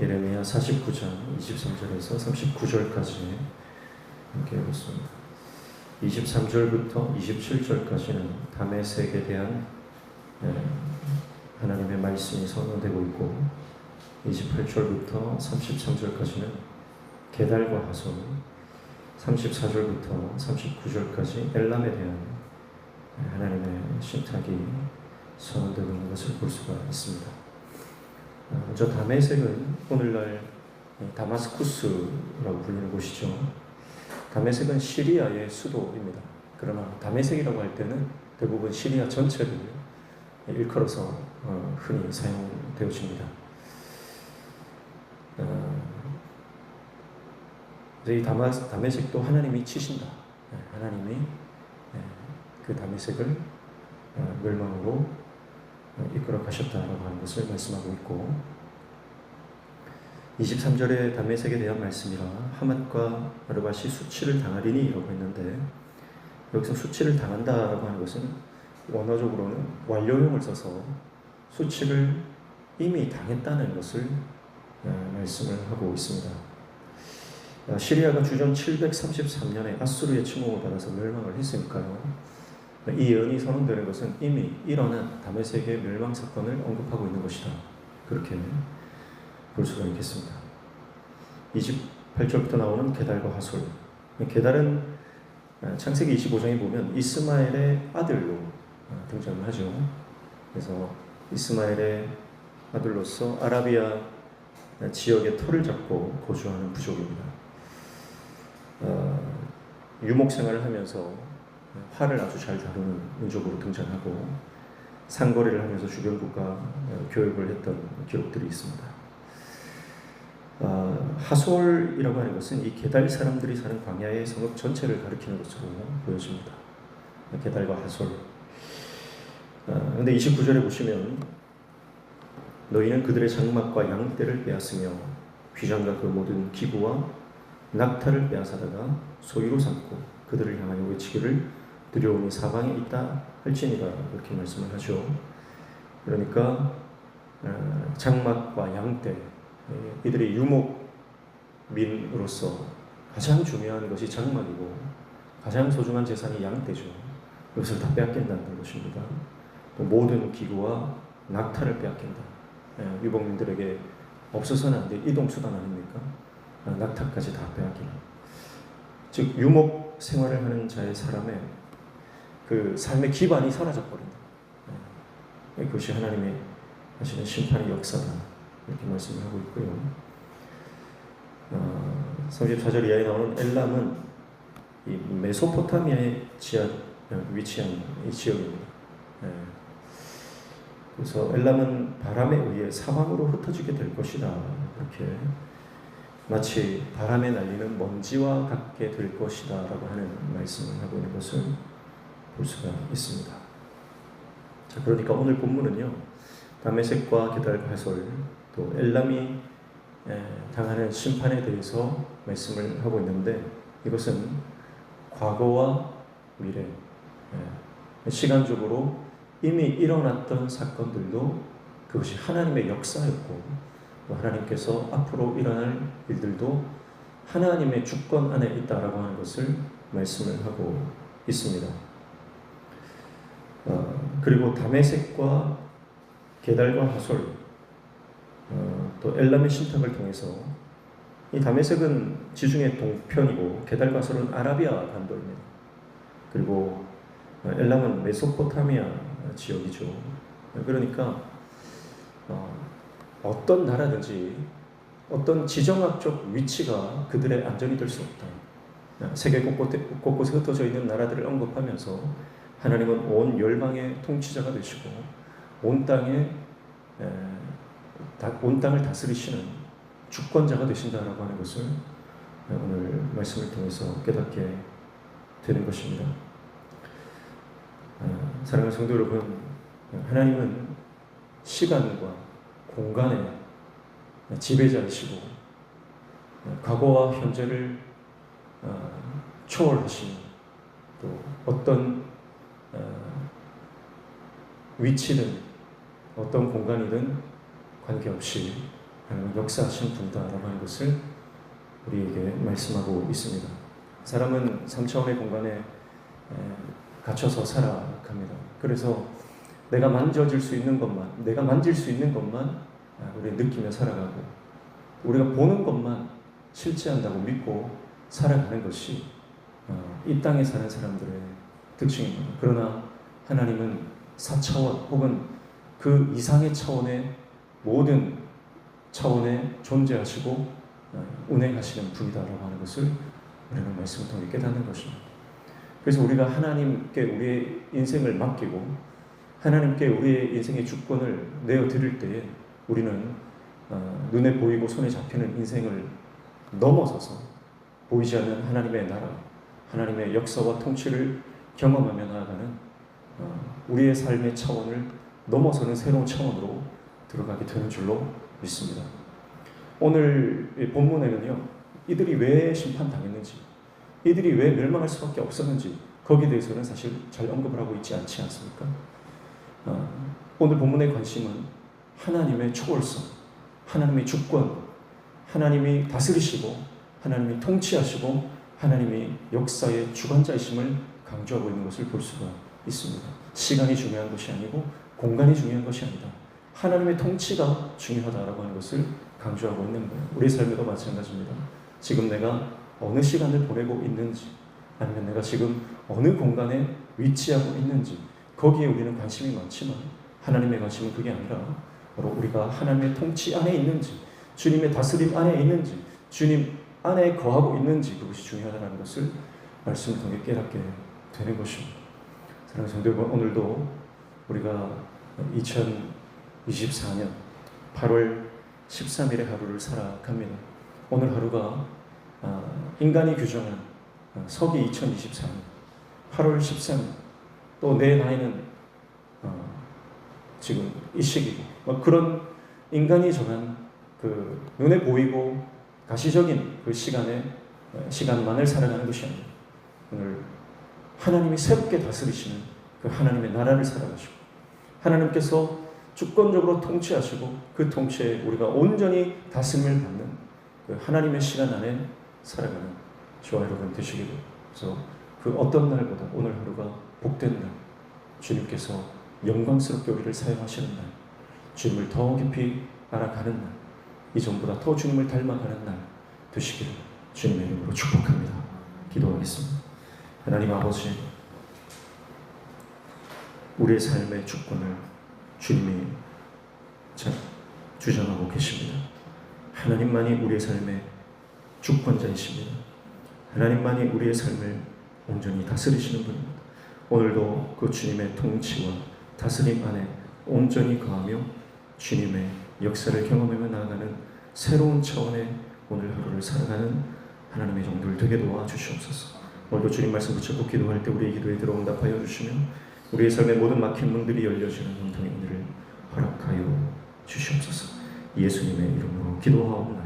예레미야 49장 23절에서 39절까지 함께 읽었습니다. 23절부터 27절까지는 다메섹에 대한 예, 하나님의 말씀이 선언되고 있고 28절부터 33절까지는 게달과 하솔 34절부터 39절까지 엘람에 대한 하나님의 신탁이 선언되고 있는 것을 볼 수가 있습니다. 어, 저 다메섹은 오늘날 다마스쿠스라고 불리는 곳이죠. 다메섹은 시리아의 수도입니다. 그러나 다메섹이라고 할 때는 대부분 시리아 전체를 일컬어서 어, 흔히 사용되어집니다. 어, 이 다메섹도 하나님이 치신다. 네, 하나님이 네, 그 다메섹을 어, 멸망으로 이끌어 가셨다라고 하는 것을 말씀하고 있고 23절의 담메색에 대한 말씀이라 하맛과 아르바시 수치를 당하리니 라고 했는데 여기서 수치를 당한다라고 하는 것은 원어적으로는 완료형을 써서 수치를 이미 당했다는 것을 어, 말씀을 하고 있습니다. 어, 시리아가 주전 733년에 아수르의 침공을 받아서 멸망을 했으니까요. 이 예언이 선언되는 것은 이미 일어난 다메섹의 멸망 사건을 언급하고 있는 것이다. 그렇게 볼 수가 있겠습니다. 28절부터 나오는 게달과 하솔. 게달은 창세기 25장에 보면 이스마엘의 아들로 등장을 하죠. 그래서 이스마엘의 아들로서 아라비아 지역의 터를 잡고 거주하는 부족입니다. 어, 유목 생활을 하면서 화를 아주 잘 다루는 민족으로 등장하고 상거래를 하면서 주변국가 교육을 했던 기록들이 있습니다. 어, 하솔이라고 하는 것은 이 게달 사람들이 사는 광야의 성읍 전체를 가리키는 것으로 보여집니다. 게달과 하솔. 어, 29절에 보시면 너희는 그들의 장막과 양떼를 빼앗으며 귀장과 그 모든 기구와 낙타를 빼앗아다가 소유로 삼고 그들을 향하여 외치기를 두려움이 사방에 있다 할지니라 이렇게 말씀을 하죠. 그러니까 어, 장막과 양떼 예, 이들의 유목민으로서 가장 중요한 것이 장막이고 가장 소중한 재산이 양떼죠. 이것을 다 빼앗긴다는 것입니다. 또 모든 기구와 낙타를 빼앗긴다. 예, 유목민들에게 없어서는 안 돼. 이동 수단 아닙니까? 아, 낙타까지 다 빼앗기는. 즉 유목 생활을 하는 자의 사람의 그 삶의 기반이 사라져 버린다. 예, 그것이 하나님의 하시는 심판의 역사다. 이렇게 말씀을 하고 있고요. 어, 34절 이하에 나오는 엘람은 이 메소포타미아에 지하, 위치한 이 지역입니다. 예. 그래서 엘람은 바람에 의해 사방으로 흩어지게 될 것이다. 이렇게 마치 바람에 날리는 먼지와 같게 될 것이다 라고 하는 말씀을 하고 있는 것을 볼 수가 있습니다. 자, 그러니까 오늘 본문은요. 다메섹과 게달과 해솔 또 엘람이 당하는 심판에 대해서 말씀을 하고 있는데 이것은 과거와 미래 시간적으로 이미 일어났던 사건들도 그것이 하나님의 역사였고 하나님께서 앞으로 일어날 일들도 하나님의 주권 안에 있다라고 하는 것을 말씀을 하고 있습니다. 어, 그리고 다메섹과 게달과 하솔 어, 또 엘람의 신탁을 통해서 이 다메섹은 지중해 동편이고 게달과 하솔은 아라비아 반도입니다. 그리고 엘람은 메소포타미아 지역이죠. 그러니까 어, 떤 나라든지 어떤 지정학적 위치가 그들의 안전이 될 수 없다. 세계 곳곳에, 곳곳에 흩어져 있는 나라들을 언급하면서 하나님은 온 열방의 통치자가 되시고 온 땅에 온 땅을 다스리시는 주권자가 되신다라고 하는 것을 오늘 말씀을 통해서 깨닫게 되는 것입니다. 아, 사랑하는 성도 여러분, 하나님은 시간과 공간의 지배자이시고 과거와 현재를 아, 초월하시는 또 어떤 어, 위치든 어떤 공간이든 관계없이 하나님 역사하신 분이다라고 하는 것을 우리에게 말씀하고 있습니다. 사람은 3차원의 공간에 에, 갇혀서 살아갑니다. 그래서 내가 만져질 수 있는 것만, 내가 만질 수 있는 것만 아, 우리 느끼며 살아가고 우리가 보는 것만 실제한다고 믿고 살아가는 것이 어, 이 땅에 사는 사람들의 특징입니다. 그러나 하나님은 4차원 혹은 그 이상의 차원의 모든 차원에 존재하시고 어, 운행하시는 분이다라고 하는 것을 우리는 말씀을 통해 깨닫는 것입니다. 그래서 우리가 하나님께 우리의 인생을 맡기고 하나님께 우리의 인생의 주권을 내어 드릴 때에 우리는 어, 눈에 보이고 손에 잡히는 인생을 넘어서서 보이지 않는 하나님의 나라, 하나님의 역사와 통치를 경험하며 나아가는 어, 우리의 삶의 차원을 넘어서는 새로운 차원으로 들어가게 되는 줄로 믿습니다. 오늘 이 본문에는요, 이들이 왜 심판당했는지, 이들이 왜 멸망할 수밖에 없었는지, 거기에 대해서는 사실 잘 언급을 하고 있지 않지 않습니까? 어, 오늘 본문의 관심은 하나님의 초월성, 하나님의 주권, 하나님이 다스리시고, 하나님이 통치하시고, 하나님이 역사의 주관자이심을 강조하고 있는 것을 볼 수가 있습니다. 시간이 중요한 것이 아니고 공간이 중요한 것이 아니다. 하나님의 통치가 중요하다라고 하는 것을 강조하고 있는 거예요. 우리 삶에도 마찬가지입니다. 지금 내가 어느 시간을 보내고 있는지, 아니면 내가 지금 어느 공간에 위치하고 있는지, 거기에 우리는 관심이 많지만 하나님의 관심은 그게 아니라 바로 우리가 하나님의 통치 안에 있는지, 주님의 다스림 안에 있는지, 주님 안에 거하고 있는지 그것이 중요하다는 것을 말씀을 통해 깨닫게 되는 것입니다. 사랑하는 성도 여러분, 오늘도 우리가 2024년 8월 13일의 하루를 살아갑니다. 오늘 하루가 아, 인간이 규정한 아, 서기 2024년 8월 13일 또 내 나이는 어, 지금 이 시기고 뭐 그런 인간이 정한 그 눈에 보이고 가시적인 그 시간에 어, 시간만을 살아가는 것이 아니라 오늘 하나님이 새롭게 다스리시는 그 하나님의 나라를 살아가시고 하나님께서 주권적으로 통치하시고 그 통치에 우리가 온전히 다스림을 받는 그 하나님의 시간 안에 살아가는 저와 여러분 되시기를. 그래서 그 어떤 날보다 오늘 하루가 복된 날 주님께서 영광스럽게 우리를 사용하시는 날 주님을 더 깊이 알아가는 날 이전보다 더 주님을 닮아가는 날 되시기를 주님의 이름으로 축복합니다. 기도하겠습니다 하나님 아버지 우리의 삶의 주권을 주님이 자, 주장하고 계십니다. 하나님만이 우리의 삶의 주권자이십니다. 하나님만이 우리의 삶을 온전히 다스리시는 분입니다. 오늘도 그 주님의 통치와 다스림 안에 온전히 거하며 주님의 역사를 경험하며 나아가는 새로운 차원의 오늘 하루를 살아가는 하나님의 종들 되게 도와주시옵소서. 오늘도 주님 말씀 붙잡고 기도할 때 우리의 기도에 들어 응답하여 주시며 우리의 삶의 모든 막힌 문들이 열려지는 은통의 은혜를 허락하여 주시옵소서. 예수님의 이름으로 기도하옵나이다.